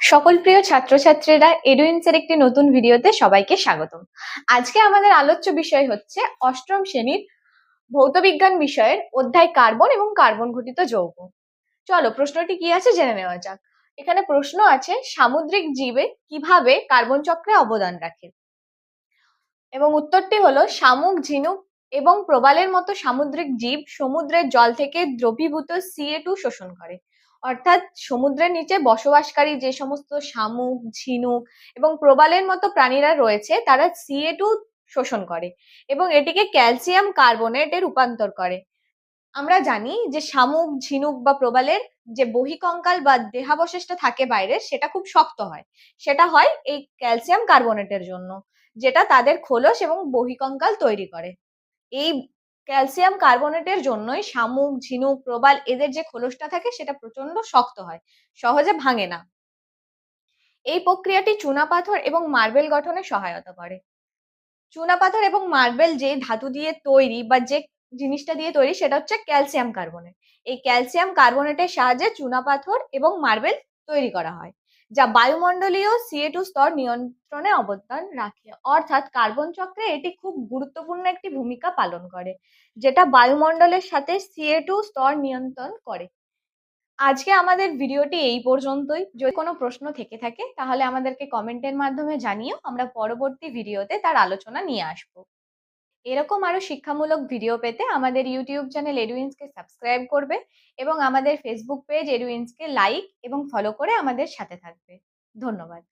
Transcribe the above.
সকল প্রিয় ছাত্রছাত্রীরা এডুইন্সের একটি নতুন ভিডিওতে সবাইকে স্বাগতম। আজকে আমাদের আলোচ্য বিষয় হচ্ছে অষ্টম শ্রেণির ভৌতবিজ্ঞান বিষয়ের অধ্যায় কার্বন এবং কার্বন ঘটিত যৌগ। চলো, প্রশ্নটি কি আছে জেনে নেওয়া যাক। এখানে প্রশ্ন আছে, সামুদ্রিক জীবে কীভাবে কার্বন চক্রে অবদান রাখে? এবং উত্তরটি হলো, শামুক, ঝিনুক এবং প্রবালের মতো সামুদ্রিক জীব সমুদ্রের জল থেকে দ্রবীভূত সিএ টু শোষণ করে। অর্থাৎ সমুদ্রের নিচে বসবাসকারী যে সমস্ত শামুক, ঝিনুক এবং প্রবালের মতো প্রাণীরা রয়েছে, তারা সিএ টু শোষণ করে এবং এটিকে ক্যালসিয়াম কার্বনেটে রূপান্তর করে। আমরা জানি যে শামুক, ঝিনুক বা প্রবালের যে বহিকঙ্কাল বা দেহাবশেষটা থাকে বাইরে, সেটা খুব শক্ত হয়। সেটা হয় এই ক্যালসিয়াম কার্বনেটের জন্য, যেটা তাদের খোলস এবং বহিকঙ্কাল তৈরি করে। এই ক্যালসিয়াম কার্বনেটের জন্যই শামুক, ঝিনুক, প্রবাল এদের যে খোলসটা থাকে সেটা প্রচণ্ড শক্ত হয়, সহজে ভাঙে না। এই প্রক্রিয়াটি চুনাপাথর এবং মার্বেল গঠনে সহায়তা করে। চুনাপাথর এবং মার্বেল যে ধাতু দিয়ে তৈরি বা যে জিনিসটা দিয়ে তৈরি সেটা হচ্ছে ক্যালসিয়াম কার্বনেট। এই ক্যালসিয়াম কার্বনেটের সাহায্যে চুনাপাথর এবং মার্বেল তৈরি করা হয়। যা বায়ুমণ্ডলীয় সিএ টু স্তর নিয়ন্ত্রণে অবদান রাখে। অর্থাৎ কার্বন চক্রে এটি খুব গুরুত্বপূর্ণ একটি ভূমিকা পালন করে, যেটা বায়ুমণ্ডলের সাথে সিএ টু স্তর নিয়ন্ত্রণ করে। আজকে আমাদের ভিডিওটি এই পর্যন্তই। যদি কোনো প্রশ্ন থেকে থাকে, তাহলে আমাদেরকে কমেন্টের মাধ্যমে জানিও। আমরা পরবর্তী ভিডিওতে তার আলোচনা নিয়ে আসব। এরকম আরও শিক্ষামূলক ভিডিও পেতে আমাদের ইউটিউব চ্যানেল এডুইন্সকে সাবস্ক্রাইব করবে এবং আমাদের ফেসবুক পেজ এডুইন্সকে লাইক এবং ফলো করে আমাদের সাথে থাকবে। ধন্যবাদ।